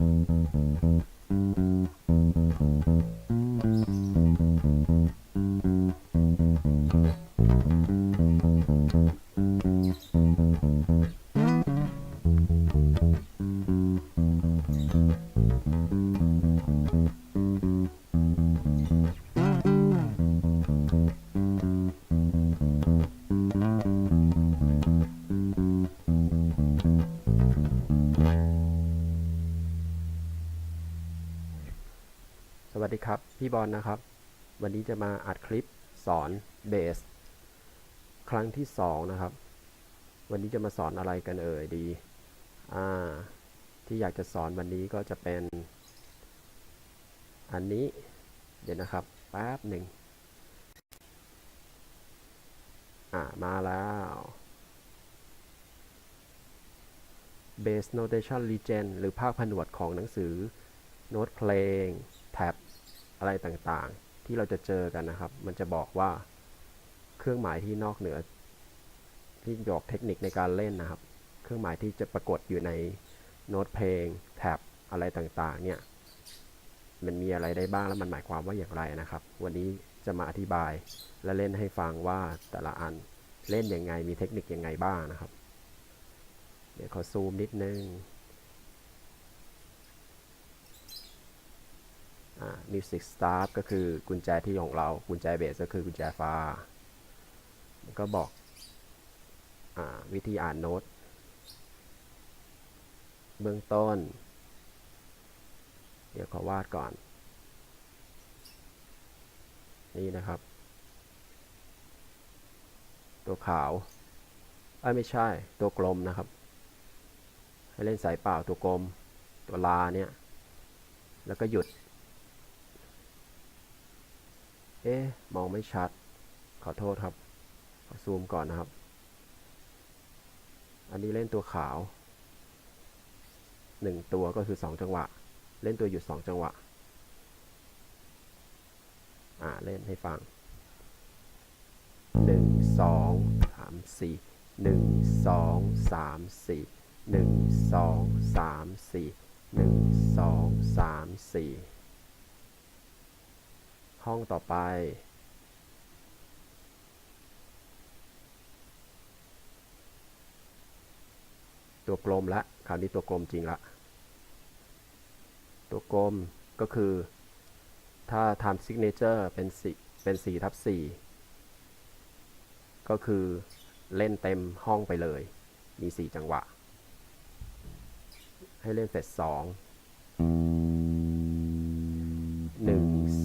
Mm-hmm. พี่บอลนะครับ วันนี้จะมาอัดคลิปสอนเบสครั้งที่สองนะครับ วันนี้จะมาสอนอะไรกันเอ่ยดีอ่าที่อยากจะสอนวันนี้ก็จะเป็น อันนี้เดี๋ยวนะครับแป๊บหนึ่งอ่ามาแล้ว Base Notation Legend หรือภาคผนวดของหนังสือโน้ตเพลงแท็บ อะไรต่างๆ ที่เราจะเจอกันนะครับ มันจะบอกว่าเครื่องหมายที่นอกเหนือ ที่บอกเทคนิคในการเล่นนะครับ เครื่องหมายที่จะปรากฏอยู่ในโน้ตเพลงแท็บอะไรต่างๆ เนี่ยมันมีอะไรได้บ้างแล้วมันหมายความว่าอย่างไรนะครับ วันนี้จะมาอธิบายและเล่นให้ฟังว่าแต่ละอันเล่นยังไงมีเทคนิคยังไงบ้างนะครับ เดี๋ยวขอซูมนิดนึง อ่า Music Start ก็คือกุญแจที่ของเรา กุญแจเบสก็คือกุญแจฟ้ามันก็บอกอวิธีอ่านโน้ต เบื้องต้น เดี๋ยวขอวาดก่อน นี่นะครับ ตัวขาวเอ้ไม่ใช่ตัวกลมนะครับ ให้เล่นสายเปล่าตัวกลม ตัวลาเนี่ย แล้วก็หยุด เอ๊ะมองไม่ชัด ขอโทษครับ ขอซูมก่อนนะครับ อันนี้เล่นตัวขาวหนึ่งตัวก็คือสองจังหวะ เล่นตัวหยุดสองจังหวะ อ่า เล่นให้ฟังหนึ่งสองสามสี่หนึ่งสองสามสี่ ห้องต่อไป ตัวกลมละคราวนี้ตัวกลมจริงละตัวกลมก็คือถ้าทำ signature เป็นสี่เป็น4ทับ4ก็คือเล่นเต็มห้องไปเลย มี 4 จังหวะ ให้เล่นเฟสสอง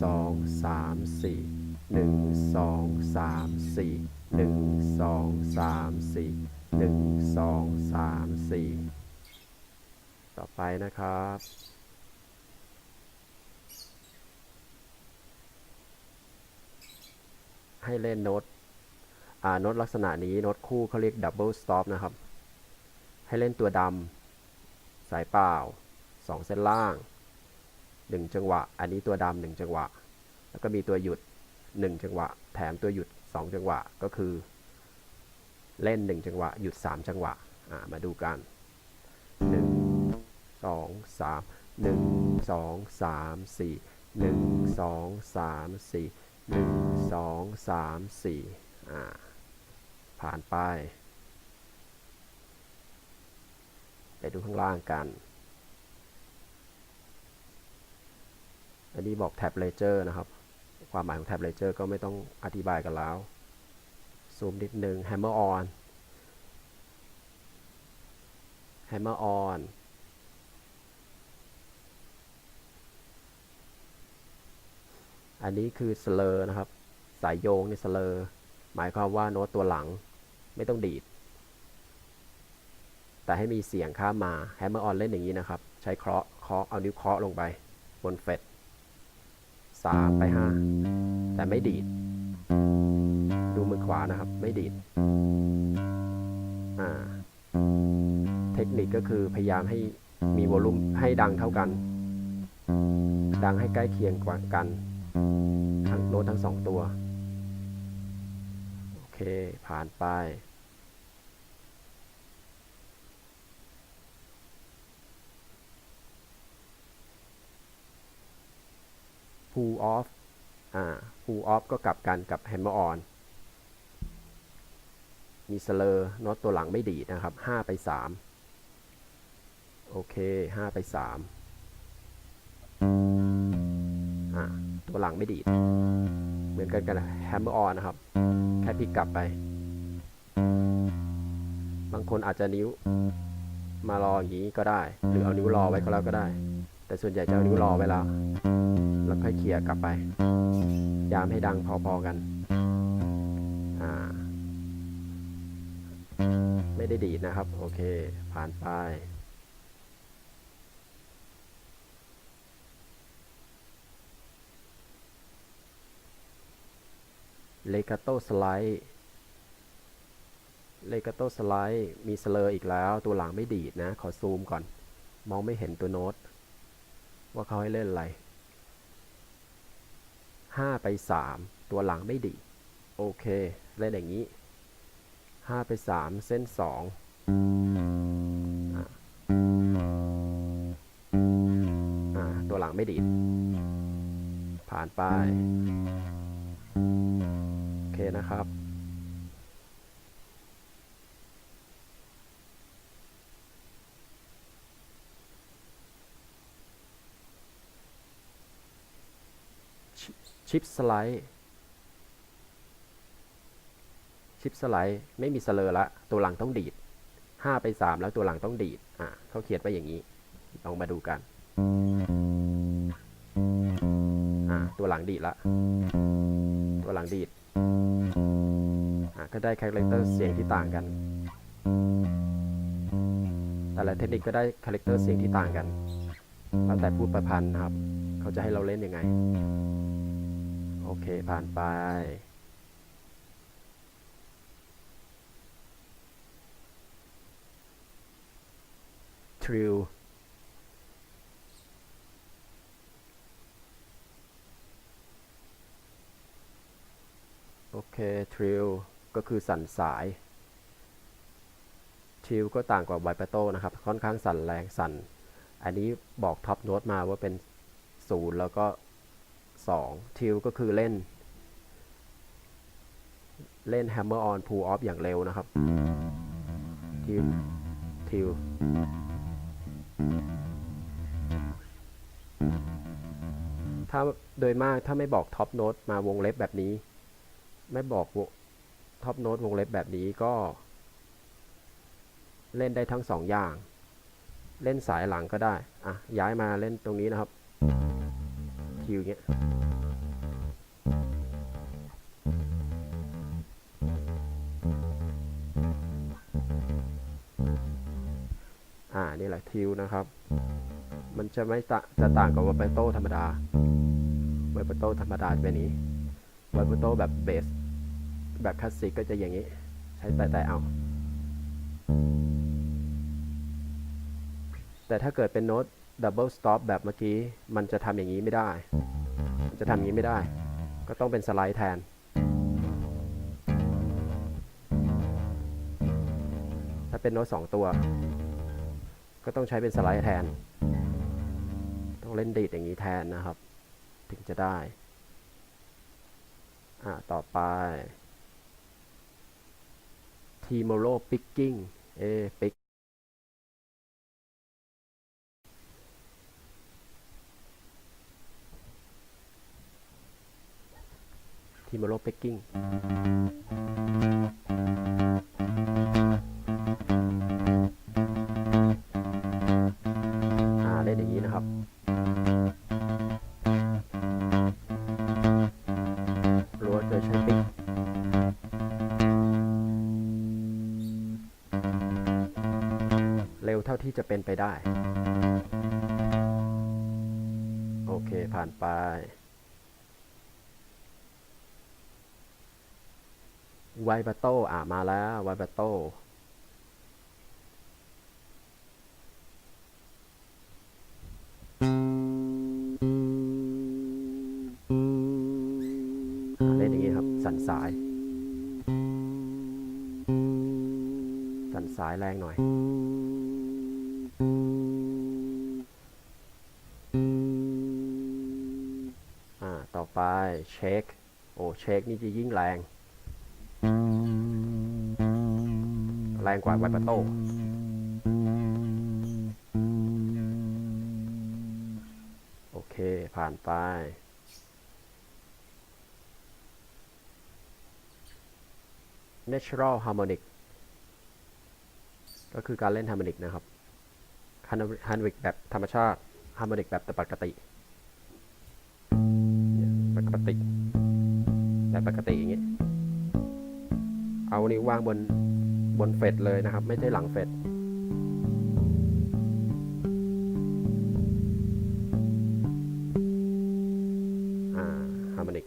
1234 ต่อไปนะครับ ให้เล่นโน้ตโน้ตลักษณะนี้โน้ตคู่เขาเรียกดับเบิลสต็อปนะครับ ให้เล่นตัวดำสายเปล่า 2 เส้นล่าง 1 จังหวะ อันนี้ตัวดำหนึ่งจังหวะ แล้วก็มีตัวหยุด 1 จังหวะ แถมตัวหยุด 2 จังหวะ ก็คือ เล่น 1 จังหวะ หยุด 3 จังหวะ มาดูกัน 1 2 3 1 2 3 4 1 2 3 4หนึ่งสองสามสี่อ่า ผ่านไป ไปดูข้างล่างกัน อันนี้บอกแท็บเลเจอร์นะครับ ความหมายของแท็บเลเจอร์ก็ไม่ต้องอธิบายกันแล้ว ซูมนิดนึง hammer on hammer on อันนี้คือสเลอร์นะครับ สายโยงนี่สเลอร์หมายความว่าโน้ตตัวหลังไม่ต้องดีด แต่ให้มีเสียงข้ามมาแฮมเมอร์ออนเล่นอย่างนี้นะครับ ใช้เคาะเคาะเอานิ้วเคาะลงไปบนเฟด สามไปห้าแต่ไม่ดีด ดูมือขวานะครับ ไม่ดีดอ่าเทคนิคก็คือพยายามให้มีวอลลุ่มให้ดังเท่ากัน ดังให้ใกล้เคียงกว่ากัน ทั้งโน้ตทั้งสองตัว โอเค ผ่านไป pull off อ่า pull off ก็กลับกันกับ hammer on มีสเลอร์โน้ตตัวหลังไม่ดีนะครับ 5 ไป 3 โอเค 5 ไป 3 อ่า ตัวหลังไม่ดี เหมือนกันกัน hammer on นะครับ แค่พลิกกลับไป บางคนอาจจะนิ้วมารออย่างนี้ก็ได้ หรือเอานิ้วรอไว้ก็แล้วก็ได้ แต่ส่วนใหญ่จะเอานิ้วรอไว้แล้ว แล้วค่อยเคลียร์กลับไป ยามให้ดังพอๆกัน อ่า ไม่ได้ดีดนะครับ โอเค ผ่านไปเลกาโตสไลด์ เลกาโตสไลด์ มีสเลอร์อีกแล้ว ตัวหลังไม่ดีดนะ ขอซูมก่อน มองไม่เห็นตัวโน้ต ว่าเขาให้เล่นอะไร 5 ไป 3 ตัวหลังไม่ดี โอเคเล่นอย่างนี้ 5 ไป 3 เส้น2อะอ่าตัวหลังไม่ดี ผ่านไป โอเคนะครับ ชิปสไลด์ชิปสไลด์ไม่มีสเลอร์ละ ตัวหลังต้องดีด 5 ไป 3 แล้วตัวหลังต้องดีด อะเขาเขียนไว้อย่างนี้ ลองมาดูกัน อะตัวหลังดีดละ ตัวหลังดีด อะก็ได้คาแรคเตอร์เสียงที่ต่างกัน แต่ละเทคนิคก็ได้คาแรคเตอร์เสียงที่ต่างกัน แล้วแต่พูดประพันธ์ครับ เขาจะให้เราเล่นยังไง โอเค ผ่านไปทริลโอเคทริลก็คือสั่นสายทริลก็ต่างกว่าไวปาโตนะครับ ค่อนข้างสั่นแรงสั่นอันนี้บอกท็อปโน้ตมาว่าเป็น 0 แล้วก็ 2ทิลก็คือเล่น เล่น hammer on pull off อย่างเร็วนะครับทิลทิลถ้าโดยมากถ้าไม่บอกท็อปโน้ตมาวงเล็บแบบนี้ ไม่บอกท็อปโน้ตวงเล็บแบบนี้ก็ เล่นได้ทั้งสองอย่าง เล่นสายหลังก็ได้ อะ ย้ายมาเล่นตรงนี้นะครับ ทิวเงี้ยอ่า นี่แหละทิวนะครับ มันจะไม่ตะจะต่างกับวาเปโต้ธรรมดาวาเปโต้ธรรมดาจะเป็นอย่างนี้วาเปโต้แบบเบส แบบคลาสสิกก็จะอย่างนี้ ใช้แต่แต่เอา แต่ถ้าเกิดเป็นโน้ต ดับเบิลสต็อปแบบเมื่อกี้ มันจะทำอย่างนี้ไม่ได้ มันจะทำอย่างนี้ไม่ได้ ก็ต้องเป็นสไลด์แทน ถ้าเป็นโน้ตสองตัว ก็ต้องใช้เป็นสไลด์แทน ต้องเล่นดีดอย่างนี้แทนนะครับ ถึงจะได้ อ่า ต่อไป Tomorrow Picking เอ pick ทีมโรเปกกิ้งอ่าเล่นอย่างนี้นะครับ รัวโดยใช้ปิ๊กเร็วเท่าที่จะเป็นไปได้ โอเคผ่านไป ไวบาโตอ่ามาแล้วไวบาโตอ่าเล่นอย่างนี้ครับ สันสาย สันสายแรงหน่อยอ่าไปเช็ค โอ้เช็คนี่จะยิ่งแรง แรงกว่าไวปาโต้โอเค ผ่านไป natural harmonic ก็คือการเล่นฮาร์โมนิกนะครับฮาร์โมนิกแบบธรรมชาติฮาร์โมนิกแบบปกติ ปกติแบบปกติอย่างงี้ เอานิ้ววางบนบนเฟดเลยนะครับ ไม่ใช่หลังเฟดอ่าฮาร์โมนิก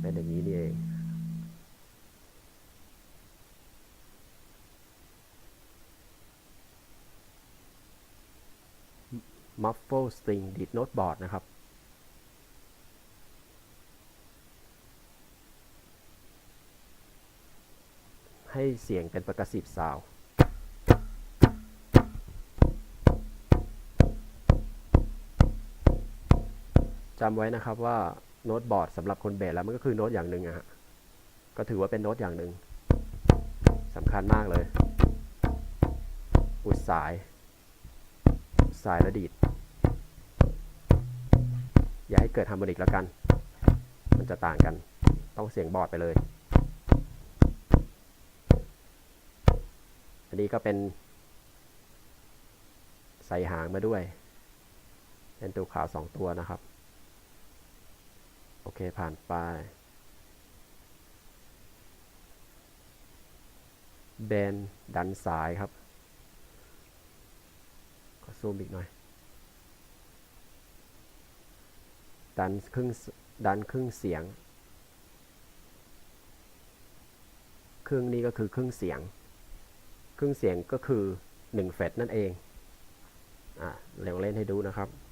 เป็นอย่างนี้นี่เอง muffle string ดีดโน้ตบอร์ดนะครับ ให้เสียงเป็นประกสิบซาวจำไว้นะครับว่าโน้ตบอร์ดสำหรับคนเบสแล้วมันก็คือโน้ตอย่างหนึ่งอะฮะก็ถือว่าเป็นโน้ตอย่างหนึ่งสำคัญมากเลย อุดสาย สายและดีด อย่าให้เกิดฮาร์โมนิกแล้วกัน มันจะต่างกัน ต้องเสียงบอร์ดไปเลย นี้ก็เป็น ใส่หางมาด้วย เป็นตัวขาวสองตัวนะครับ โอเคผ่านไปเบนดันสายครับ ขอซูมอีกหน่อย ดันครึ่งดันครึ่งเสียง ครึ่งนี้ก็คือครึ่งเสียง ครึ่งเสียงก็คือ 1 เฟดนั่นเองอะเดี๋ยวเล่นให้ดูนะครับ 9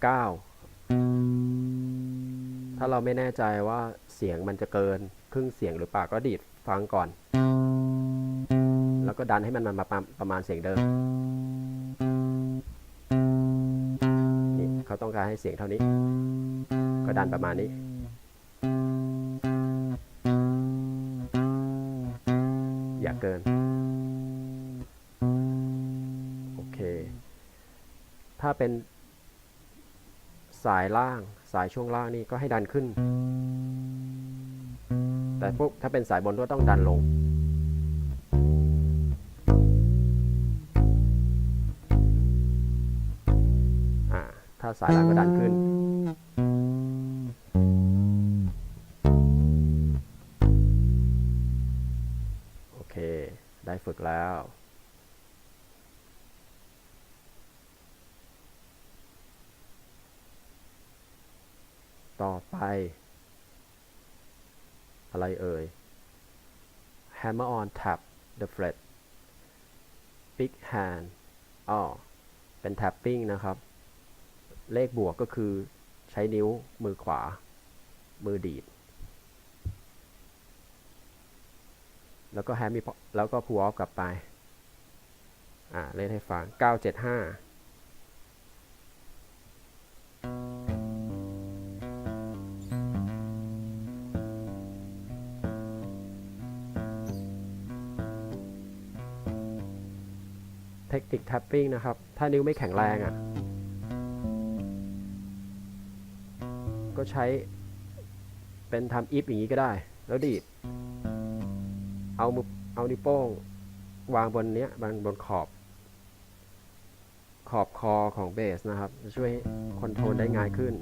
ถ้าเราไม่แน่ใจว่าเสียงมันจะเกินครึ่งเสียงหรือเปล่าก็ดีดฟังก่อน แล้วก็ดันให้มันมาประมาณเสียงเดิมนี่เขาต้องการให้เสียงเท่านี้ ก็ดันประมาณนี้อย่าเกิน เป็นสายล่างสายช่วงล่างนี่ก็ให้ดันขึ้น แต่พวกถ้าเป็นสายบนก็ต้องดันลงอ่าถ้าสายล่างก็ดันขึ้น โอเค ได้ฝึกแล้ว ต่อไป อะไรเอ่ย hammer on tap the fret big hand อ๋อเป็น tapping นะครับ เลขบวกก็คือใช้นิ้วมือขวา มือดีด แล้วก็แฮมมีแล้วก็พูออฟกลับไป อ่า เล่นให้ฟัง 975 เทคนิค tapping นะครับ ถ้านิ้วไม่แข็งแรงอะ ก็ใช้เป็นทำอีฟอย่างนี้ก็ได้ แล้วดีด เอามือเอานิ้วโป้ง วางบนเนี้ยบนบนขอบ ขอบคอของเบสนะครับ จะช่วยคอนโทรลได้ง่ายขึ้น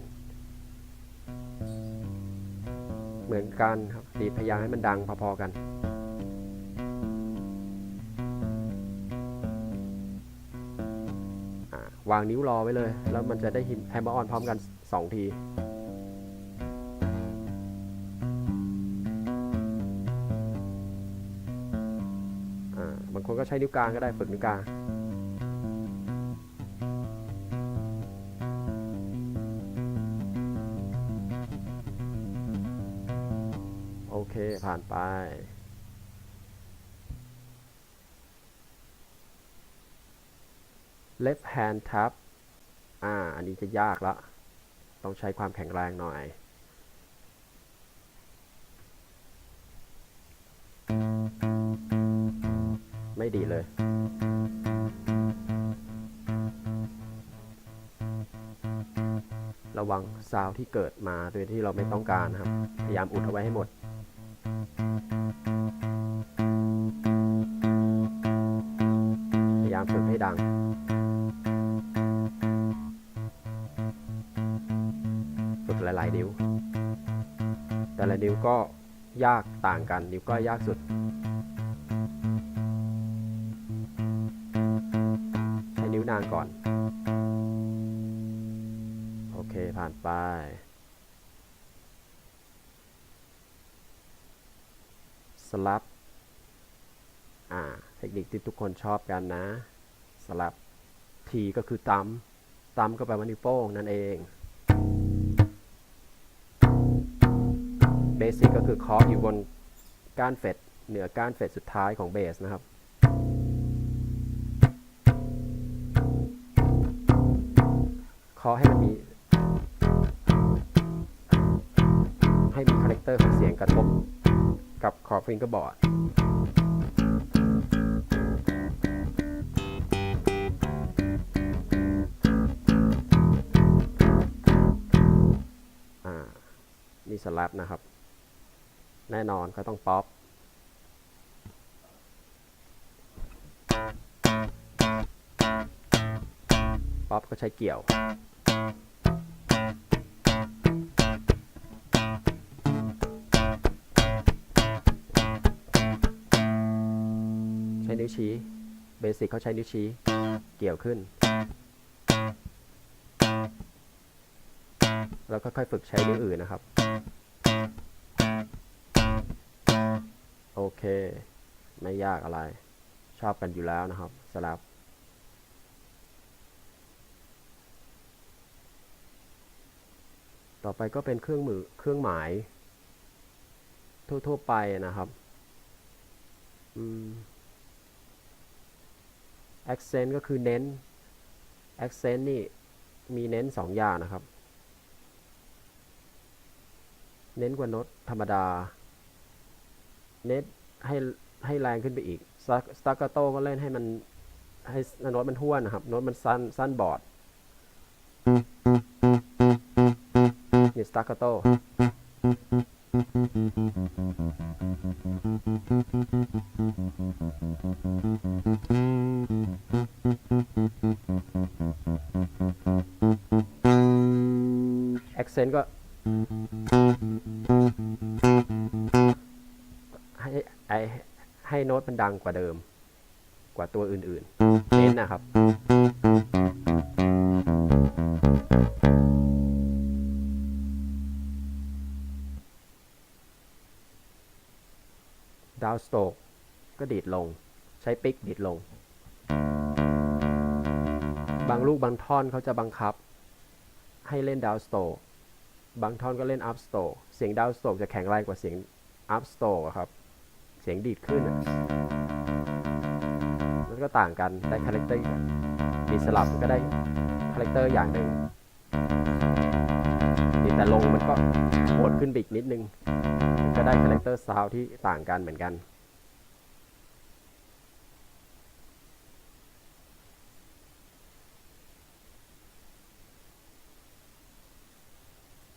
เหมือนกันครับ ดีดพยายามให้มันดังพอๆกันาวางนิ้วรอไว้เลย แล้วมันจะได้ฮิมแฮมเมอร์ออนพร้อมกัน 2 ทีอ่าบางคนก็ใช้นิ้วกลางก็ได้ฝึกนิ้วกลางโอเคผ่านไป left hand tap อ่า อันนี้จะยากละ ต้องใช้ความแข็งแรงหน่อย ไม่ดีเลย ระวังซาว์ที่เกิดมาโดยที่เราไม่ต้องการนะครับ พยายามอุดเอาไว้ให้หมด ยากต่างกัน นิ้วก็ยยากสุด ใช้นิ้วนางก่อน โอเคผ่านไปสลับ อ่า เทคนิคที่ทุกคนชอบกันนะ สลับทีก็คือตำตำก็แปลว่านิ้วโป้งนั่นเอง สิกก็คือเคาะอยู่บนก้านเฟดเหนือก้านเฟดสุดท้ายของเบสนะครับ เคาะให้มันมี ให้มีคาแรคเตอร์ของเสียงกระทบกับขอบฟิงเกอร์บอร์ดอ่านี่สลับนะครับ แน่นอนก็ต้องป๊อปป๊อปก็ใช้เกี่ยว ใช้นิ้วชี้ เบสิกเขาใช้นิ้วชี้ เกี่ยวขึ้น แล้วก็ค่อยฝึกใช้นิ้วอื่นนะครับ ไม่ยากอะไร ชอบกันอยู่แล้วนะครับสลับต่อไปก็เป็นเครื่องมือเครื่องหมาย ทั่ว ๆ ไปนะครับอืม accent ก็คือเน้น accent นี่มีเน้นสองอย่างนะครับ เน้นกว่าโน้ตธรรมดา เน้น ให้ให้แรงขึ้นไปอีกสต a ก c โตก็เล่นให้มันให้โน้ตมันห้วนนะครับ โน้ตมันสั้นสั้นบอดนี่สต a ก c โตแอคเซนต์ก็ ดังกว่าเดิม กว่าตัวอื่นๆ เน้นนะครับ ดาวสโตกก็ดีดลง ใช้ปิกดีดลง บางลูกบางท่อนเขาจะบังคับ ให้เล่นดาวสโตกบางท่อนก็เล่นอัพสโตกเสียงดาวสโตกจะแข็งแรงกว่าเสียงอัพสโตกครับเสียงดีดขึ้นอะมันก็ต่างกันได้คาแรคเตอร์ดีดสลับมันก็ได้คาแรคเตอร์อย่างหนึ่งดีดแต่ลงมันก็โหดขึ้นไปอีกนิดนึง มันก็ได้คาแรคเตอร์ซาวที่ต่างกันเหมือนกัน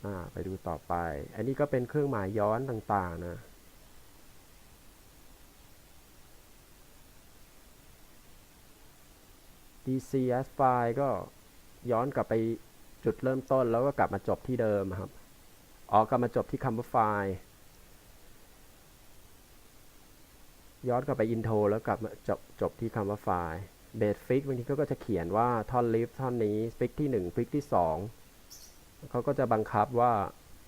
อ่าไปดูต่อไป อันนี้ก็เป็นเครื่องหมายย้อนต่างๆนะ DCS ไฟล์ก็ย้อนกลับไปจุดเริ่มต้นแล้วก็กลับมาจบที่เดิมครับอ๋อกลับมาจบที่คำว่าไฟล์ ย้อนกลับไปอินโทรแล้วกลับมาจบจบที่คำว่าไฟล์เบสฟิกบางทีเขาก็จะเขียนว่าท่อนลิฟท่อนนี้ฟิกที่1ฟิกที่2เขาก็จะบังคับว่า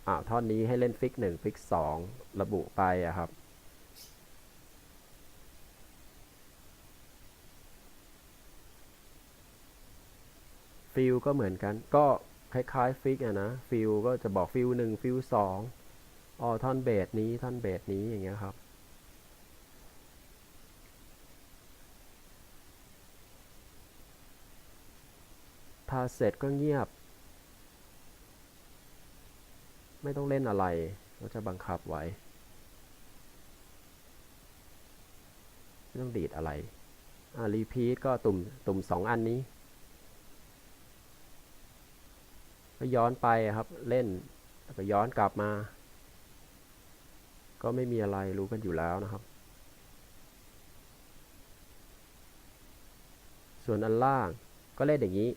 อ่าท่อนนี้ให้เล่นฟิก1ฟิก2ระบุไปอะครับ ฟิลก็เหมือนกัน ก็คล้ายๆฟิกอะนะฟิลก็จะบอกฟิลหนึ่งฟิลสองอ๋อท่อนเบสนี้ท่อนเบสนี้อย่างเงี้ยครับ ถ้าเสร็จก็เงียบ ไม่ต้องเล่นอะไรเราจะบังคับไว้ ไม่ต้องดีดอะไร อ่ารีพีทก็ตุ่มตุ่มสองอันนี้ ก็ย้อนไปครับ เล่นแล้วก็ย้อนกลับมา ก็ไม่มีอะไรรู้กันอยู่แล้วนะครับ ส่วนอันล่างก็เล่นอย่างนี้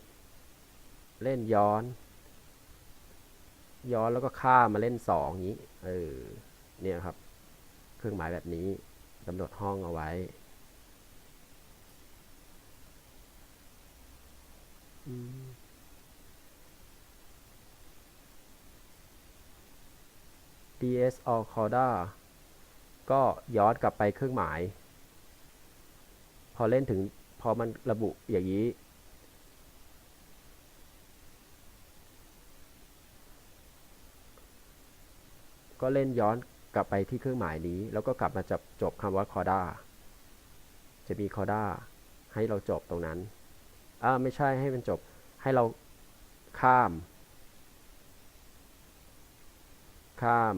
เล่นย้อน ย้อนแล้วก็ข้ามมาเล่นสองอย่างนี้ เออ เนี่ยครับ เครื่องหมายแบบนี้กำหนดห้องเอาไว้อืม ds or coda ก็ย้อนกลับไปเครื่องหมาย พอเล่นถึงพอมันระบุอย่างนี้ ก็เล่นย้อนกลับไปที่เครื่องหมายนี้ แล้วก็กลับมาจับจบคำว่า coda จะมี coda ให้เราจบตรงนั้นอ่าไม่ใช่ให้มันจบให้เราข้าม ข้าม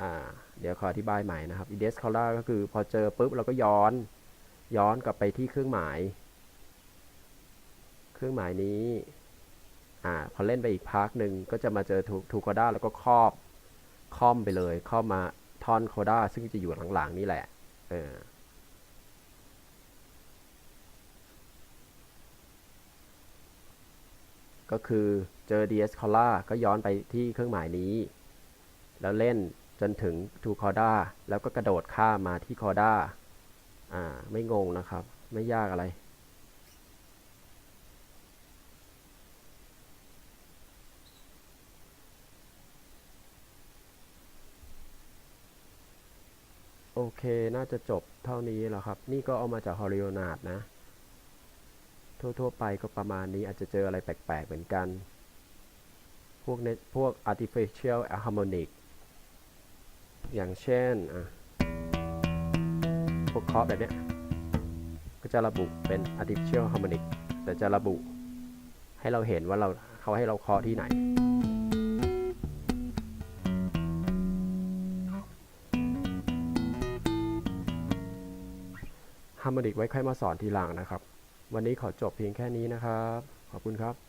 อ่าเดี๋ยวขออธิบายใหม่นะครับ eds color ก็คือพอเจอปุ๊บเราก็ย้อนย้อนกลับไปที่เครื่องหมาย เครื่องหมายนี้อ่าพอเล่นไปอีกพาร์ทหนึ่งก็จะมาเจอทูโคด้าแล้วก็ครอบคอมไปเลยครอบมาทอนโคด้าซึ่งจะอยู่หลังๆนี่แหละเออก็คือเจอ ds color ก็ย้อนไปที่เครื่องหมายนี้ แล้วเล่นจนถึง to coda แล้วก็กระโดดข้ามมาที่ coda อ่า ไม่งงนะครับ ไม่ยากอะไร โอเค น่าจะจบเท่านี้แล้วครับ นี่ก็เอามาจากฮอริโอนาดนะ ทั่ว ๆ ไปก็ประมาณนี้อาจจะเจออะไรแปลก ๆ เหมือนกัน พวกเนพวก artificial harmonic อย่างเช่นอะพวกเคาะแบบเนี้ยก็จะระบุเป็น artificial harmonic แต่จะระบุให้เราเห็นว่าเราเขาให้เราเคาะที่ไหน ฮาร์โมนิกไว้ค่อยมาสอนทีหลังนะครับ วันนี้ขอจบเพียงแค่นี้นะครับ ขอบคุณครับ